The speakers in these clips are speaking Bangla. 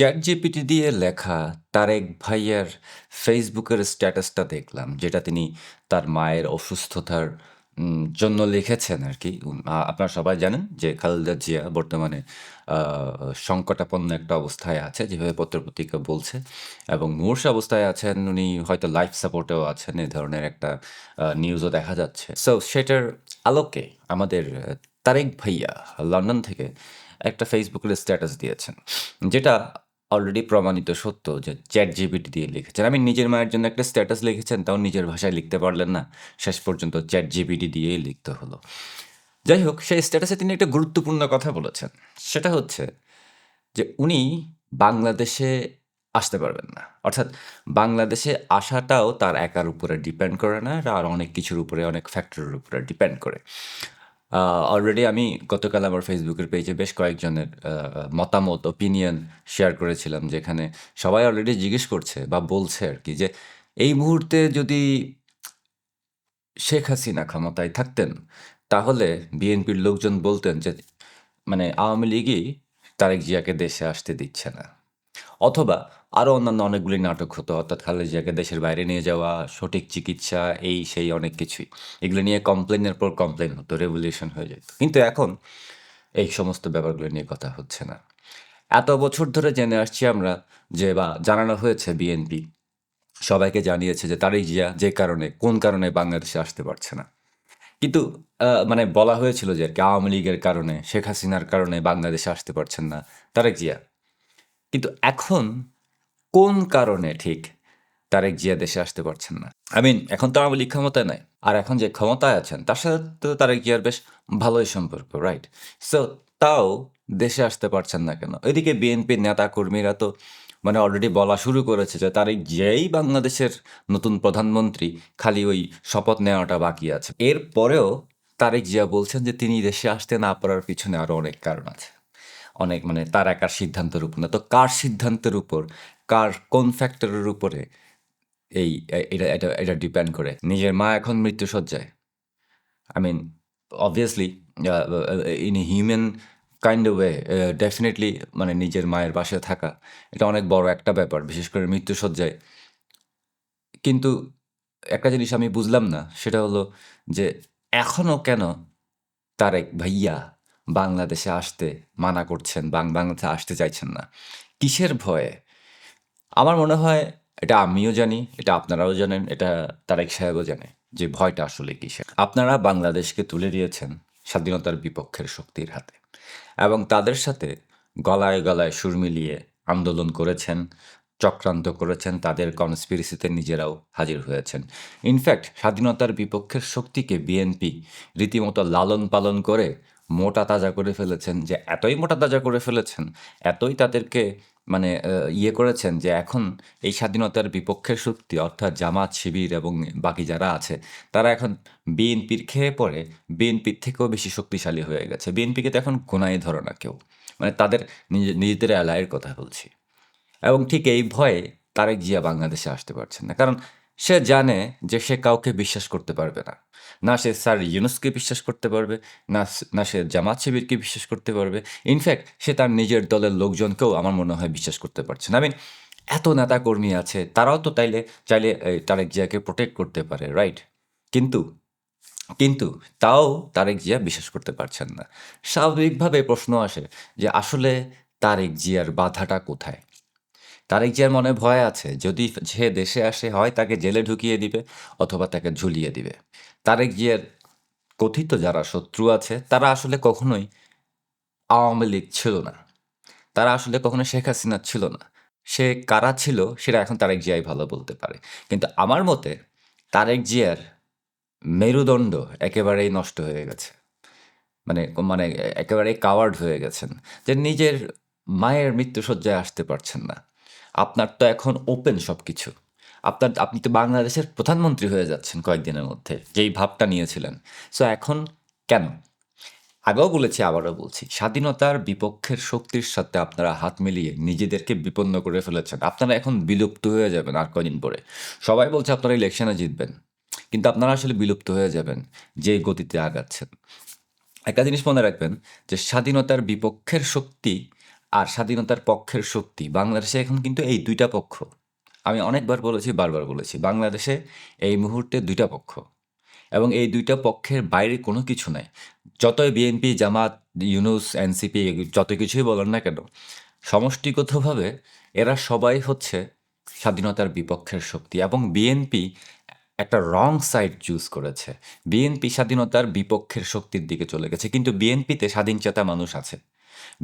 চ্যাট জিপিটি দিয়ে লেখা তারেক ভাইয়ার ফেসবুকের স্ট্যাটাসটা দেখলাম, যেটা তিনি তার মায়ের অসুস্থতার জন্য লিখেছেন আর কি। আপনারা সবাই জানেন যে খালেদা জিয়া বর্তমানে সংকটাপন্ন একটা অবস্থায় আছে, যেভাবে পত্রপত্রিকা বলছে। এবং মুমূর্ষু অবস্থায় আছেন, উনি হয়তো লাইফ সাপোর্টেও আছেন, এ ধরনের একটা নিউজও দেখা যাচ্ছে। সো সেটার আলোকে আমাদের তারেক ভাইয়া লন্ডন থেকে একটা ফেসবুকের স্ট্যাটাস দিয়েছেন, যেটা অলরেডি প্রমাণিত সত্য যে চ্যাট জিপিটি দিয়ে লিখেছেন। আমি নিজের মায়ের জন্য একটা স্ট্যাটাস লিখেছেন, তাও নিজের ভাষায় লিখতে পারলেন না। শেষ পর্যন্ত চ্যাট জিপিটি দিয়েই লিখতে হলো। যাই হোক, সেই স্ট্যাটাসে তিনি একটা গুরুত্বপূর্ণ কথা বলেছেন। সেটা হচ্ছে যে উনি বাংলাদেশে আসতে পারবেন না। অর্থাৎ বাংলাদেশে আসাটাও তার একার উপরে ডিপেন্ড করে না, আর অনেক কিছুর উপরে, অনেক ফ্যাক্টরের উপরে ডিপেন্ড করে। অলরেডি আমি গতকাল আমার ফেসবুকের পেজে বেশ কয়েকজনের মতামত ওপিনিয়ন শেয়ার করেছিলাম, যেখানে সবাই অলরেডি জিজ্ঞেস করছে বা বলছে আর কি যে, এই মুহূর্তে যদি শেখ হাসিনা ক্ষমতায় থাকতেন, তাহলে বিএনপির লোকজন বলতেন যে মানে আওয়ামী লীগই তারেক জিয়াকে দেশে আসতে দিচ্ছে না। অথবা আরও অন্যান্য অনেকগুলি নাটক হতো, অর্থাৎ খালেদা জিয়াকে দেশের বাইরে নিয়ে যাওয়া, সঠিক চিকিৎসা, এই সেই অনেক কিছুই। এগুলো নিয়ে কমপ্লেনের পর কমপ্লেন হতো রেভলিউশন হয়ে যেত। কিন্তু এখন এই সমস্ত ব্যাপারগুলো নিয়ে কথা হচ্ছে না। এত বছর ধরে জেনে আসছি আমরা যে বা, জানানো হয়েছে বিএনপি, সবাইকে জানিয়েছে যে তারেক জিয়া যে কারণে, কোন কারণে বাংলাদেশে আসতে পারছে না। কিন্তু মানে বলা হয়েছিল যে আর কি আওয়ামী লীগের কারণে, শেখ হাসিনার কারণে বাংলাদেশে আসতে পারছেন না তারেক জিয়া। কিন্তু এখন কোন কারণে ঠিক? তারেক জিয়া দেশে আসতে পারছেন না। আই মিন এখন তো আওয়ামী লীগ ক্ষমতায় নাই। আর এখন যে ক্ষমতায় আছেন, তার সাথে তো তারেক জিয়ার বেশ ভালোই সম্পর্ক রাইট সো তাও দেশে আসতে পারছেন না কেন? এদিকে বিএনপির নেতা কর্মীরা তো মানে অলরেডি বলা শুরু করেছে যে তারেক জিয়াই বাংলাদেশের নতুন প্রধানমন্ত্রী, খালি ওই শপথ নেওয়াটা বাকি আছে। এরপরেও তারেক জিয়া বলছেন যে তিনি দেশে আসতে না পারার পিছনে আরও অনেক কারণ আছে। অনেক মানে তার একার সিদ্ধান্তের উপর না। তো কার সিদ্ধান্তের উপর? কার কোন ফ্যাক্টরের উপরে এই, এটা এটা এটা ডিপেন্ড করে? নিজের মা এখন মৃত্যুসজ্জায়। I mean obviously in a human kind way definitely মানে নিজের মায়ের পাশে থাকা, এটা অনেক বড় একটা ব্যাপার, বিশেষ করে মৃত্যুসজ্জায়। কিন্তু একটা জিনিস আমি বুঝলাম না, সেটা হলো যে এখনও কেন তারেক ভাইয়া বাংলাদেশে আসতে মানা করছেন বাংলাদেশে আসতে চাইছেন না। কিসের ভয়ে? আমার মনে হয় এটা আমিও জানি, এটা আপনারাও জানেন, এটা তারেক সাহেবও জানে যে ভয়টা আসলে কিসের। আপনারা বাংলাদেশকে তুলে দিয়েছেন স্বাধীনতার বিপক্ষের শক্তির হাতে এবং তাদের সাথে গলায় গলায় সুর মিলিয়ে আন্দোলন করেছেন, চক্রান্ত করেছেন, তাদের কনস্পিরেসিতে নিজেরাও হাজির হয়েছেন। ইনফ্যাক্ট স্বাধীনতার বিপক্ষের শক্তিকে বিএনপি রীতিমতো লালন পালন করে মোটা তাজা করে ফেলেছেন, যে এতই মোটা তাজা করে ফেলেছেন, এতই তাদেরকে মানে ইয়ে করেছেন যে এখন এই স্বাধীনতার বিপক্ষের শক্তি, অর্থাৎ জামাত, শিবির এবং বাকি যারা আছে, তারা এখন বিএনপির খেয়ে পড়ে, বিএনপির থেকেও বেশি শক্তিশালী হয়ে গেছে। বিএনপিকে তো এখন গোনাই ধরো না কেউ। মানে তাদের নিজে, নিজেদের অ্যালায়ের কথা বলছি। এবং ঠিক এই ভয়ে তারেক জিয়া বাংলাদেশে আসতে পারছেন না। কারণ সে জানে যে সে কাউকে বিশ্বাস করতে পারবে না। না সে স্যার ইউনুসকে বিশ্বাস করতে পারবে, না না সে জামাত শিবিরকে বিশ্বাস করতে পারবে। ইনফ্যাক্ট সে তার নিজের দলের লোকজনকেও আমার মনে হয় বিশ্বাস করতে পারছে না। আই মিন এত নেতা কর্মী আছে, তারাও তো তাইলে, চাইলে তারেক জিয়াকে প্রোটেক্ট করতে পারে রাইট কিন্তু কিন্তু তাও তারেক জিয়া বিশ্বাস করতে পারছেন না। স্বাভাবিকভাবে প্রশ্ন আসে যে আসলে তারেক জিয়ার বাধাটা কোথায়? তারেক জিয়ার মনে ভয় আছে। যদি সে দেশে আসে হয় তাকে জেলে ঢুকিয়ে দিবে অথবা তাকে ঝুলিয়ে দিবে। তারেক জিয়ার কথিত যারা শত্রু আছে, তারা আসলে কখনোই আওয়ামী লীগ ছিল না। তারা আসলে কখনো শেখ হাসিনা ছিল না। সে কারা ছিল সেটা এখন তারেক জিয়াই ভালো বলতে পারে। কিন্তু আমার মতে তারেক জিয়ার মেরুদণ্ড একেবারেই নষ্ট হয়ে গেছে। মানে মানে একেবারেই কাওয়ার্ড হয়ে গেছেন। যে নিজের মায়ের মৃত্যুসজ্জায় আসতে পারছেন না। আপনার তো এখন ওপেন সব কিছু আপনার, আপনি তো বাংলাদেশের প্রধানমন্ত্রী হয়ে যাচ্ছেন কয়েকদিনের মধ্যে, যেই ভাবটা নিয়েছিলেন। সো এখন কেন? আগেও বলেছি, আবারও বলছি, স্বাধীনতার বিপক্ষের শক্তির সাথে আপনারা হাত মিলিয়ে নিজেদেরকে বিপন্ন করে ফেলেছেন। আপনারা এখন বিলুপ্ত হয়ে যাবেন আর কদিন পরে। সবাই বলছে, আপনারা ইলেকশনে জিতবেন। কিন্তু আপনারা আসলে বিলুপ্ত হয়ে যাবেন যে গতিতে আগাচ্ছেন। একটা জিনিস মনে রাখবেন, যে স্বাধীনতার বিপক্ষের শক্তি আর স্বাধীনতার পক্ষের শক্তি। বাংলাদেশে এখন কিন্তু এই দুইটা পক্ষ। আমি অনেকবার বলেছি, বারবার বলেছি, বাংলাদেশে এই মুহূর্তে দুইটা পক্ষ। এবং এই দুইটা পক্ষের বাইরে কোনো কিছু নাই। যতই বিএনপি, জামাত, ইউনুস, এনসিপি যত কিছুই বলেন না কেন, সমষ্টিগতভাবে এরা সবাই হচ্ছে স্বাধীনতার বিপক্ষের শক্তি। এবং বিএনপি একটা রং সাইড চুজ করেছে। বিএনপি স্বাধীনতার বিপক্ষের শক্তির দিকে চলে গেছে। কিন্তু বিএনপিতে স্বাধীনচেতা মানুষ আছে।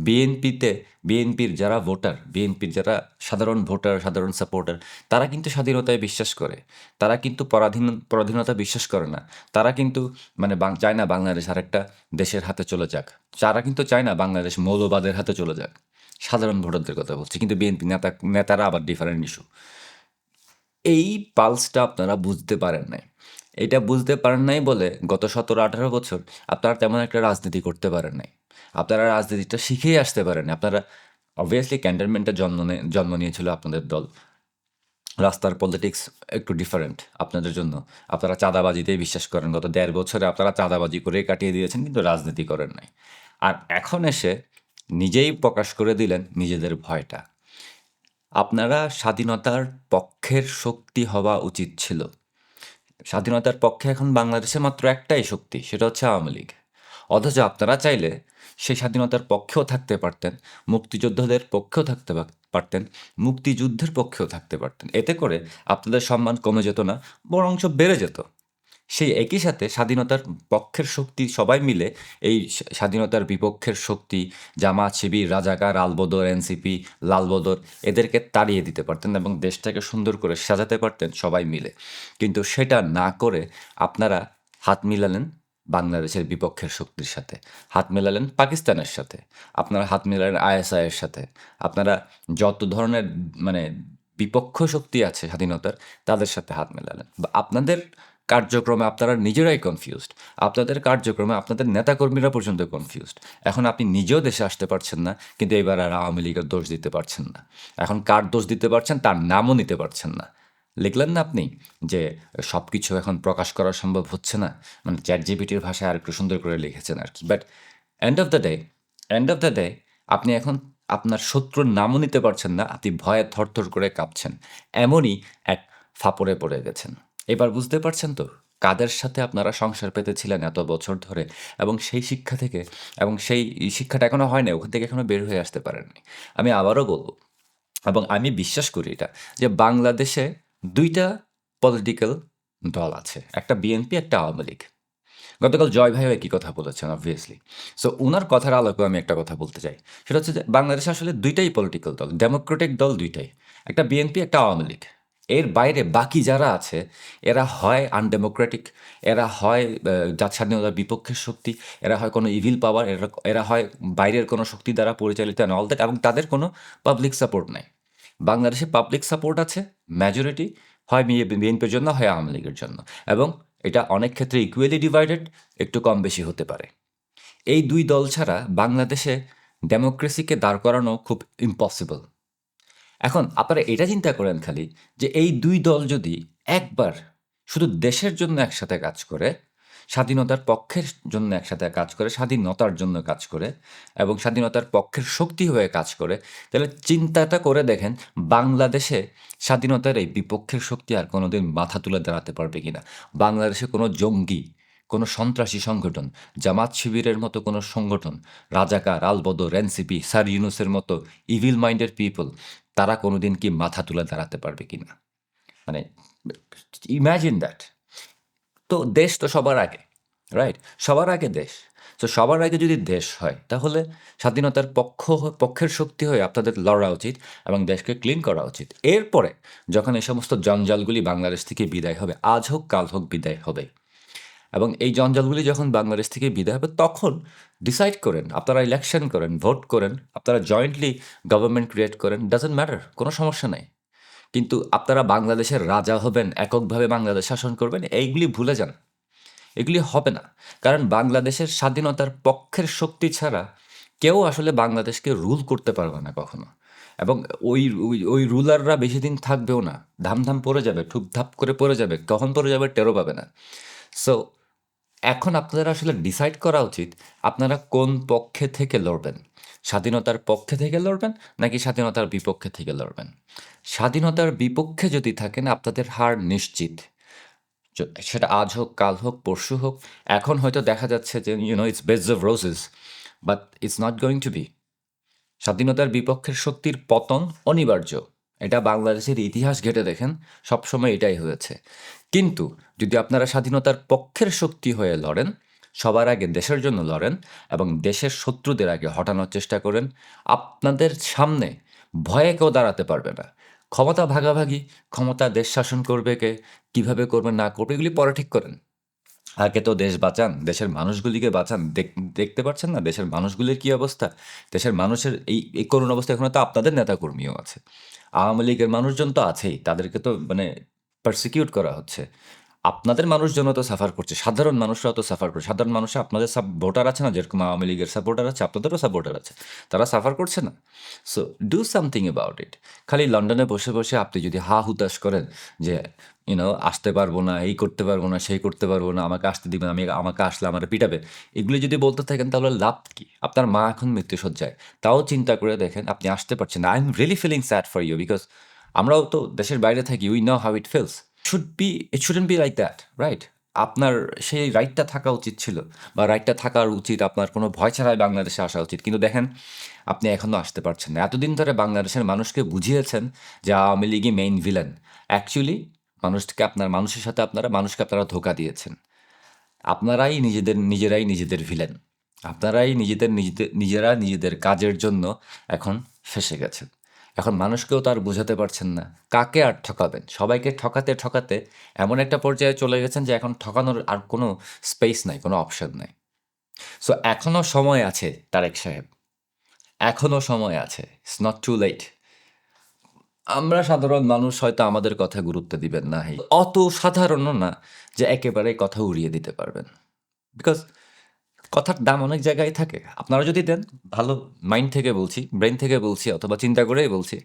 বিএনপিতে, বিএনপির যারা ভোটার, বিএনপির যারা সাধারণ ভোটার, সাধারণ সাপোর্টার, তারা কিন্তু স্বাধীনতায় বিশ্বাস করে। তারা কিন্তু পরাধীন, পরাধীনতা বিশ্বাস করে না। তারা কিন্তু মানে চায় না বাংলাদেশ আরেকটা দেশের হাতে চলে যাক। তারা কিন্তু চায় না বাংলাদেশ মৌলবাদের হাতে চলে যাক। সাধারণ ভোটারদের কথা বলছি, কিন্তু বিএনপি নেতা, নেতারা আবার ডিফারেন্ট ইস্যু এই পালসটা আপনারা বুঝতে পারেন নাই। এটা বুঝতে পারেন নাই বলে গত সতেরো আঠারো বছর আপনারা তেমন একটা রাজনীতি করতে পারেন নাই। আপনারা রাজনীতিটা শিখেই আসতে পারেন। আপনারা অবভিয়াসলি ক্যান্টনমেন্টে জন্ম জন্ম নিয়েছিল আপনাদের দল। রাস্তার পলিটিক্স একটু ডিফারেন্ট আপনাদের জন্য। আপনারা চাঁদাবাজিতেই বিশ্বাস করেন। গত দেড় বছরে আপনারা চাঁদাবাজি করেই কাটিয়ে দিয়েছেন, কিন্তু রাজনীতি করেন নাই। আর এখন এসে নিজেই প্রকাশ করে দিলেন নিজেদের ভয়টা। আপনারা স্বাধীনতার পক্ষের শক্তি হওয়া উচিত ছিল। স্বাধীনতার পক্ষে এখন বাংলাদেশে মাত্র একটাই শক্তি, সেটা হচ্ছে আওয়ামী লীগ। অথচ আপনারা চাইলে সেই স্বাধীনতার পক্ষেও থাকতে পারতেন, মুক্তিযোদ্ধাদের পক্ষেও থাকতে পার- পারতেন, মুক্তিযুদ্ধের পক্ষেও থাকতে পারতেন। এতে করে আপনাদের সম্মান কমে যেত না বরঞ্চ বেড়ে যেত। সেই একই সাথে স্বাধীনতার পক্ষের শক্তি সবাই মিলে এই স্বা- স্বাধীনতার বিপক্ষের শক্তি, জামাত শিবির, রাজাকার, আলবদর, এনসিপি, লালবদর, এদেরকে তাড়িয়ে দিতে পারতেন এবং দেশটাকে সুন্দর করে সাজাতে পারতেন সবাই মিলে। কিন্তু সেটা না করে আপনারা হাত মিলালেন বাংলাদেশের বিপক্ষের শক্তির সাথে। হাত মেলালেন পাকিস্তানের সাথে। আপনারা হাত মেলালেন আইএসআইয়ের সাথে। আপনারা যত ধরনের মানে বিপক্ষ শক্তি আছে স্বাধীনতার, তাদের সাথে হাত মেলালেন। বা আপনাদের কার্যক্রমে আপনারা নিজেরাই কনফিউজড আপনাদের কার্যক্রমে আপনাদের নেতাকর্মীরা পর্যন্ত কনফিউজড এখন আপনি নিজেও দেশে আসতে পারছেন না, কিন্তু এবার আর আওয়ামী লীগের দোষ দিতে পারছেন না। এখন কার দোষ দিতে পারছেন, তার নামও নিতে পারছেন না। লিখলেন না আপনি যে সব কিছু এখন প্রকাশ করা সম্ভব হচ্ছে না? মানে চ্যাট জিপিটির ভাষায় আর একটু সুন্দর করে লিখেছেন আর কি। But end of the day end of the day আপনি এখন আপনার শত্রুর নামও নিতে পারছেন না, আপনি ভয়ে থরথর করে কাঁপছেন। এমনই এক ফাপড়ে পড়ে গেছেন। এবার বুঝতে পারছেন তো, কাদের সাথে আপনারা সংসার পেতেছিলেন এত বছর ধরে? এবং সেই শিক্ষা থেকে, এবং সেই শিক্ষাটা এখনও হয় না ওখান থেকে এখনও বের হয়ে আসতে পারেননি। আমি আবারও বলব, এবং আমি বিশ্বাস করি এটা, যে বাংলাদেশে দুইটা পলিটিক্যাল দল আছে, একটা বিএনপি একটা আওয়ামী লীগ। গতকাল জয় ভাইও একই কথা বলেছেন অবভিয়াসলি সো ওনার কথার আলোকে আমি একটা কথা বলতে চাই। সেটা হচ্ছে যে, বাংলাদেশে আসলে দুইটাই পলিটিক্যাল দল ডেমোক্রেটিক দল দুইটাই। একটা বিএনপি একটা আওয়ামী লীগ। এর বাইরে বাকি যারা আছে, এরা হয় আনডেমোক্রেটিক এরা হয় জাত স্বাধীনতার বিপক্ষের শক্তি, এরা হয় কোনো ইভিল পাওয়ার এরা এরা হয় বাইরের কোনো শক্তি দ্বারা পরিচালিত অল দ্যাট এবং তাদের কোনো পাবলিক সাপোর্ট নাই। বাংলাদেশে পাবলিক সাপোর্ট আছে মেজরিটি হয় বিএনপির জন্য, হয় আওয়ামী লীগের জন্য। এবং এটা অনেক ক্ষেত্রে ইকুয়ালি ডিভাইডেড একটু কম বেশি হতে পারে। এই দুই দল ছাড়া বাংলাদেশে ডেমোক্রেসিকে দাঁড় করানো খুব ইম্পসিবল এখন আপনারা এটা চিন্তা করেন খালি যে এই দুই দল যদি একবার শুধু দেশের জন্য একসাথে কাজ করে স্বাধীনতার পক্ষের জন্য একসাথে কাজ করে, স্বাধীনতার জন্য কাজ করে এবং স্বাধীনতার পক্ষের শক্তি হয়ে কাজ করে। তাহলে চিন্তাটা করে দেখেন, বাংলাদেশে স্বাধীনতার এই বিপক্ষের শক্তি আর কোনোদিন মাথা তুলে দাঁড়াতে পারবে কিনা। বাংলাদেশে কোনো জঙ্গি, কোনো সন্ত্রাসী সংগঠন, জামাত শিবিরের মতো কোনো সংগঠন, রাজাকার, আলবদর, এনসিপি সার ইউনুসের মতো ইভিল মাইন্ডেড পিপল তারা কোনোদিন কি মাথা তুলে দাঁড়াতে পারবে কিনা? মানে ইম্যাজিন দ্যাট তো দেশ তো সবার আগে রাইট সবার আগে দেশ। তো সবার আগে যদি দেশ হয়, তাহলে স্বাধীনতার পক্ষ পক্ষের শক্তি হয়ে আপনাদের লড়া উচিত এবং দেশকে ক্লিন করা উচিত। এরপরে যখন এই সমস্ত জঞ্জালগুলি বাংলাদেশ থেকে বিদায় হবে, আজ হোক, কাল হোক, বিদায় হবে এবং এই জঞ্জালগুলি যখন বাংলাদেশ থেকে বিদায় হবে, তখন ডিসাইড করেন, আপনারা ইলেকশন করেন ভোট করেন, আপনারা জয়েন্টলি গভর্নমেন্ট ক্রিয়েট করেন ডাজেন্ট ম্যাটার কোনো সমস্যা নাই। কিন্তু আপনারা বাংলাদেশের রাজা হবেন, এককভাবে বাংলাদেশ শাসন করবেন, এইগুলি ভুলে যান। এগুলি হবে না। কারণ বাংলাদেশের স্বাধীনতার পক্ষের শক্তি ছাড়া কেউ আসলে বাংলাদেশকে রুল করতে পারবে না কখনো। এবং ওই ওই রুলাররা বেশি দিন থাকবেও না। ধামধাম ধাম পড়ে যাবে ঠুপ ধাপ করে পড়ে যাবে, কখন পড়ে যাবে টেরো পাবে না। সো এখন আপনাদের আসলে ডিসাইড করা উচিত, আপনারা কোন পক্ষে থেকে লড়বেন। স্বাধীনতার পক্ষে থেকে লড়বেন নাকি স্বাধীনতার বিপক্ষে থেকে লড়বেন? স্বাধীনতার বিপক্ষে যদি থাকেন, আপনাদের হার নিশ্চিত। সেটা আজ হোক, কাল হোক, পরশু হোক। এখন হয়তো দেখা যাচ্ছে যে you know it's best of roses but it's not going to be স্বাধীনতার বিপক্ষের শক্তির পতন অনিবার্য। এটা বাংলাদেশের ইতিহাস ঘেটে দেখেন, সবসময় এটাই হয়েছে। কিন্তু যদি আপনারা স্বাধীনতার পক্ষের শক্তি হয়ে লড়েন সবার আগে দেশের জন্য লড়েন এবং দেশের শত্রুদের আগে হটানোর চেষ্টা করেন, আপনাদের সামনে ভয়ে কেউ দাঁড়াতে পারবে না। ক্ষমতা ভাগাভাগি, ক্ষমতা দেশ শাসন করবে কে, কীভাবে করবে, না করবে, এগুলি পরে ঠিক করেন। আগে তো দেশ বাঁচান, দেশের মানুষগুলিকে বাঁচান। দেখ- দেখতে পাচ্ছেন না, দেশের মানুষগুলির কি অবস্থা? দেশের মানুষের এই এই করুণ অবস্থা এখানে তো আপনাদের নেতাকর্মীও আছে। আওয়ামী লীগের মানুষজন তো আছেই, তাদেরকে তো মানে পারসিকিউট করা হচ্ছে। আপনাদের মানুষজনও তো সাফার করছে, সাধারণ মানুষরাও তো সাফার করছে। সাধারণ মানুষ আপনাদের সাব ভোটার আছে না? যেরকম আওয়ামী লীগের সাপোর্টার আছে, আপনাদেরও সাপোর্টার আছে। তারা সাফার করছে না? So do something about it খালি লন্ডনে বসে বসে আপনি যদি হা হুতাশ করেন যে ইউনো আসতে পারব না, এই করতে পারব না, সেই করতে পারব না, আমাকে আসতে দিবেন আমি, আমাকে আসলে আমার পিটাবে। এগুলি যদি বলতে থাকেন তাহলে লাভ কি? আপনার মা এখন মৃত্যুসজ্জায়। তাও চিন্তা করে দেখেন, আপনি আসতে পারছেন I am really feeling sad for you because আমরাও তো দেশের বাইরে থাকি we know how it feels should be it shouldn't be like that right আপনার সেই রাইটটা থাকা উচিত ছিল, বা রাইটটা থাকার উচিত, আপনার কোনো ভয় ছাড়াই বাংলাদেশে আসা উচিত। কিন্তু দেখেন, আপনি এখনও আসতে পারছেন না। এতদিন ধরে বাংলাদেশের মানুষকে বুঝিয়েছেন যে আওয়ামী লীগই মেইন ভিলেন অ্যাকচুয়ালি মানুষকে আপনার, মানুষের সাথে আপনারা, মানুষকে আপনারা ধোকা দিয়েছেন। আপনারাই নিজেদের, নিজেরাই নিজেদের ভিলেন আপনারাই নিজেদের নিজেদের, নিজেরা নিজেদের কাজের জন্য এখন ফেসে গেছেন। এখন মানুষকেও তো আর বোঝাতে পারছেন না। কাকে আর ঠকাবেন? সবাইকে ঠকাতে ঠকাতে এমন একটা পর্যায়ে চলে গেছেন যে এখন ঠকানোর আর কোনো স্পেস নাই, কোনো অপশন নাই। সো এখনও সময় আছে তারেক সাহেব। এখনও সময় আছে। ইটস নট টু লেট আমরা সাধারণ মানুষ হয়তো আমাদের কথা গুরুত্ব দিবেন না অত সাধারণও না যে একেবারে কথা উড়িয়ে দিতে পারবেন। বিকজ কথার দাম অনেক জায়গায় থাকে। আপনারা যদি দেন, ভালো মাইন্ড থেকে বলছি ব্রেন থেকে বলছি, অথবা চিন্তা করেই বলছি,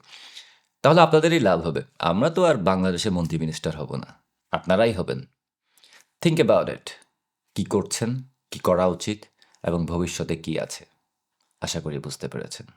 তাহলে আপনাদেরই লাভ হবে। আমরা তো আর বাংলাদেশে মন্ত্রী মিনিস্টার হব না। আপনারাই হবেন। থিঙ্ক অ্যাবাউট ইট কী করছেন, কি করা উচিত, এবং ভবিষ্যতে কি আছে? আশা করি বুঝতে পেরেছেন।